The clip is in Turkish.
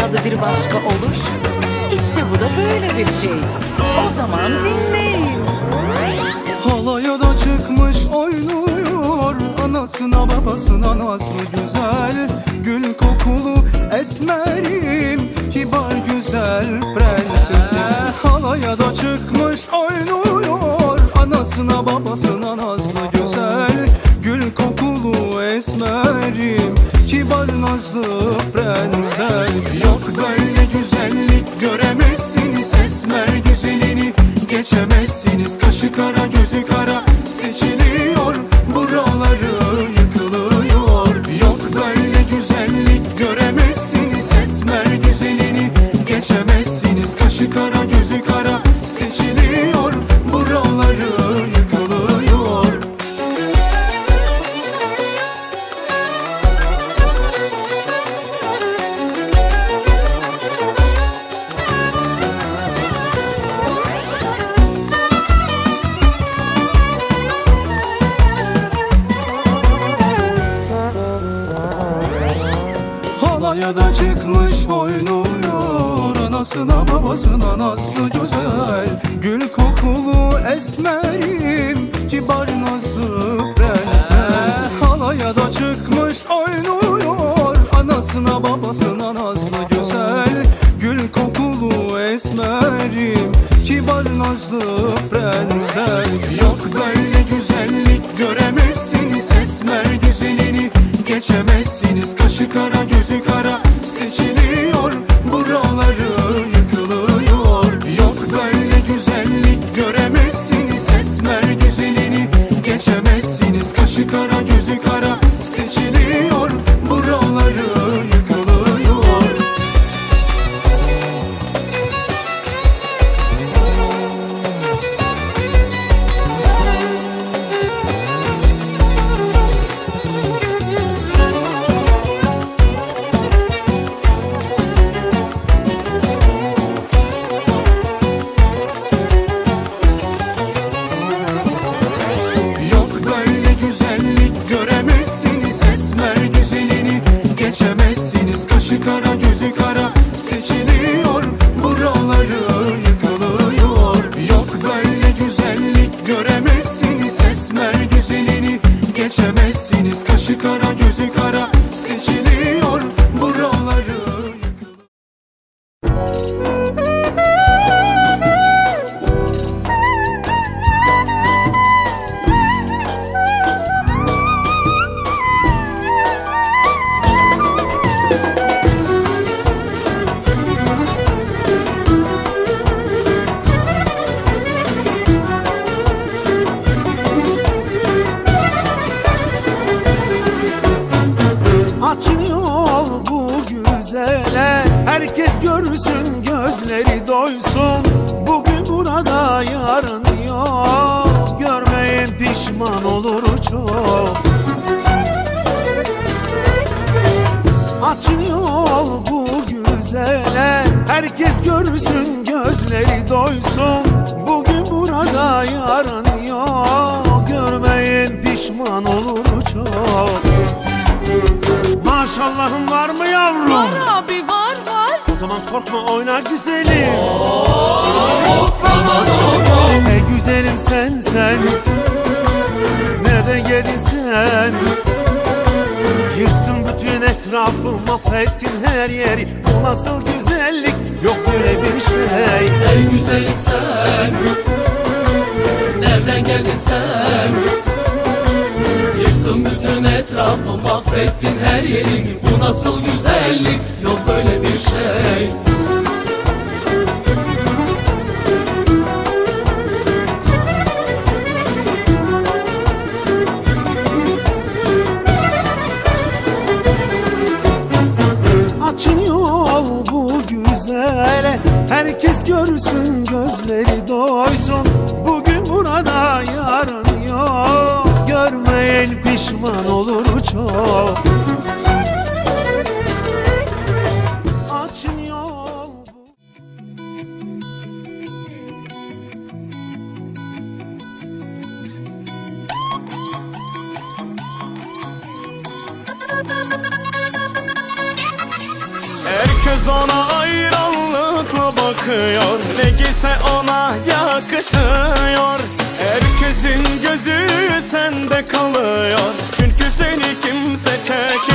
tadı bir başka olur. İşte bu da böyle bir şey. O zaman dinleyin. Halaya da çıkmış oynuyor Anasına babasına nazlı güzel. Gül kokulu esmerim. Kibar güzel prensesim Halaya da çıkmış oynuyor Anasına babasına nazlı güzel. Gül kokulu esmerim Kibar nazlı prenses. Yok böyle güzellik göremezsiniz. Esmer güzelini geçemezsiniz. Kaşı kara gözü kara seçiliyor Halaya da çıkmış oynuyor Anasına babasına nazlı güzel. Gül kokulu esmerim. Kibar nazlı prenses. Halaya da çıkmış oynuyor Anasına babasına nazlı güzel. Gül kokulu esmerim. Kibar nazlı prenses. Yok böyle güzellik göremezsiniz Esmer güzelini geçemezsiniz. Kaşı kara gözü kara. Seçiliyor geçemezsiniz. Kaşı kara gözü kara güzele Herkes görsün gözleri doysun. Bugün burada yarın yok Görmeyin pişman olur çok. Maşallahın var mı yavrum? Var abi var var. O zaman korkma oyna güzelim. Ey güzelim sen sen. Nereden geldin sen bütün etrafı mahvettin her yeri. Bu nasıl güzellik? Yok böyle bir şey. Ey güzellik sen Nereden geldin sen? Yıktın bütün etrafı mahvettin her yerini. Bu nasıl güzellik? Yok böyle bir şey Herkes görsün gözleri doysun. Bugün burada yarın yok Görmeyen pişman olur çok ise ona yakışıyor Herkesin gözü sende kalıyor. Çünkü seni kimse çek